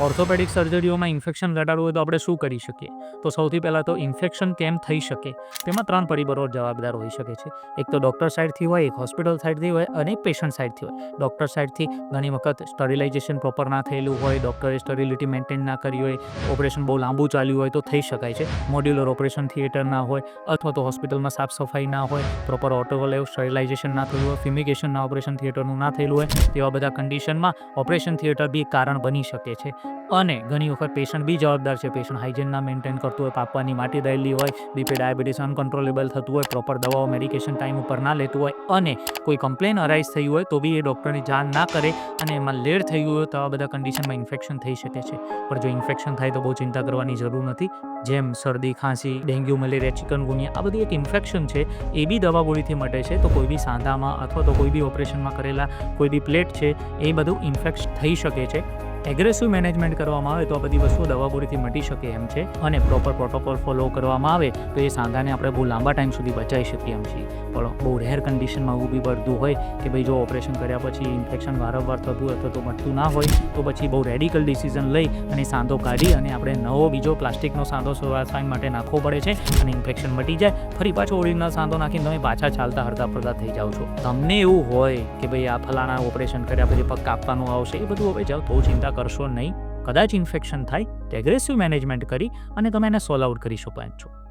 Orthopaedic સર્જરીઓમાં infection ઘટાડવું હોય તો આપણે શું કરી શકીએ? તો સૌથી પહેલાં તો ઇન્ફેક્શન કેમ થઈ શકે? તેમાં ત્રણ પરિબળો જવાબદાર હોઈ શકે છે. એક તો ડૉક્ટર સાઇડથી હોય, એક હોસ્પિટલ સાઇડથી હોય અને પેશન્ટ સાઇડથી હોય. ડૉક્ટર સાઇડથી ઘણી વખત સ્ટરિલાઇઝેશન પ્રોપર ના થયેલું હોય, ડૉક્ટરે સ્ટરિલિટી મેન્ટેન ના કરી હોય, ઓપરેશન બહુ લાંબુ ચાલ્યું હોય તો થઈ શકાય છે. મોડ્યુલર ઓપરેશન થિયેટર ના હોય અથવા તો હોસ્પિટલમાં સાફ સફાઈ ના હોય, પ્રોપર ઓટોવલેવ સ્ટરિલાઇઝેશન ના થયું હોય ફિમિગેશનના ઓપરેશન થિયેટરનું ના થયેલું હોય, તેવા બધા કન્ડિશનમાં ઓપરેશન થિયેટર બી કારણ બની શકે છે. અને ઘણી વખત પેશન્ટ બી જવાબદાર છે. પેશન્ટ હાઇજેન ના મેન્ટેન કરતું હોય, પાપવાની માટી રહેલી હોય બીપી ડાયાબિટીસ અનકન્ટ્રોલેબલ થતું હોય પ્રોપર દવાઓ મેડિકેશન ટાઈમ ઉપર ના લેતું હોય અને કોઈ કમ્પ્લેન અરાઇઝ થઈ હોય તો બી એ ડૉક્ટરની જાણ ના કરે અને એમાં લેટ થઈ હોય તો આ બધા કન્ડિશનમાં ઇન્ફેક્શન થઈ શકે છે. પણ જો ઇન્ફેક્શન થાય તો બહુ ચિંતા કરવાની જરૂર નથી. જેમ શરદી, ખાંસી, ડેન્ગ્યુ, મલેરિયા ચિકનગુનિયા આ બધી એક ઇન્ફેક્શન છે, એ બી દવા ગોળીથી મટે છે. તો કોઈ બી સાંધામાં અથવા તો કોઈ બી ઓપરેશનમાં કરેલા કોઈ બી પ્લેટ છે, એ બધું ઇન્ફેક્ટ થઈ શકે છે. એગ્રેસિવ મેનેજમેન્ટ કરવામાં આવે તો આ બધી વસ્તુઓ દવા ગોળીથી મટી શકે એમ છે. અને પ્રોપર પ્રોટોકોલ ફોલો કરવામાં આવે તો એ સાંધાને આપણે બહુ લાંબા ટાઈમ સુધી બચાવી શકીએ એમ છીએ. પણ બહુ રેર કન્ડિશનમાં બી બનતું હોય કે ભાઈ જો ઓપરેશન કર્યા પછી ઇન્ફેક્શન વારંવાર થતું અથવા તો મટતું ના હોય, તો પછી બહુ રેડિકલ ડિસિઝન લઈ અને સાંધો કાઢી અને આપણે નવો બીજો પ્લાસ્ટિકનો સાંધો સાઈન માટે નાખવો પડે છે અને ઇન્ફેક્શન મટી જાય, ફરી પાછો ઓરિજિનલ સાંધો નાખીને તમે પાછા ચાલતા હરતા ફરતા થઈ જાઓ છો. તમને એવું હોય કે ભાઈ આ ફલાણા ઓપરેશન કર્યા પછી પગ કાપવાનું આવશે, એ બધું હવે જાઓ, બહુ ચિંતા કરશો નહીં. કદાચ ઇન્ફેક્શન થાય તો એગ્રેસિવ મેનેજમેન્ટ કરી અને તમે એને સોલ્વ આઉટ કરી શકો એમ છો.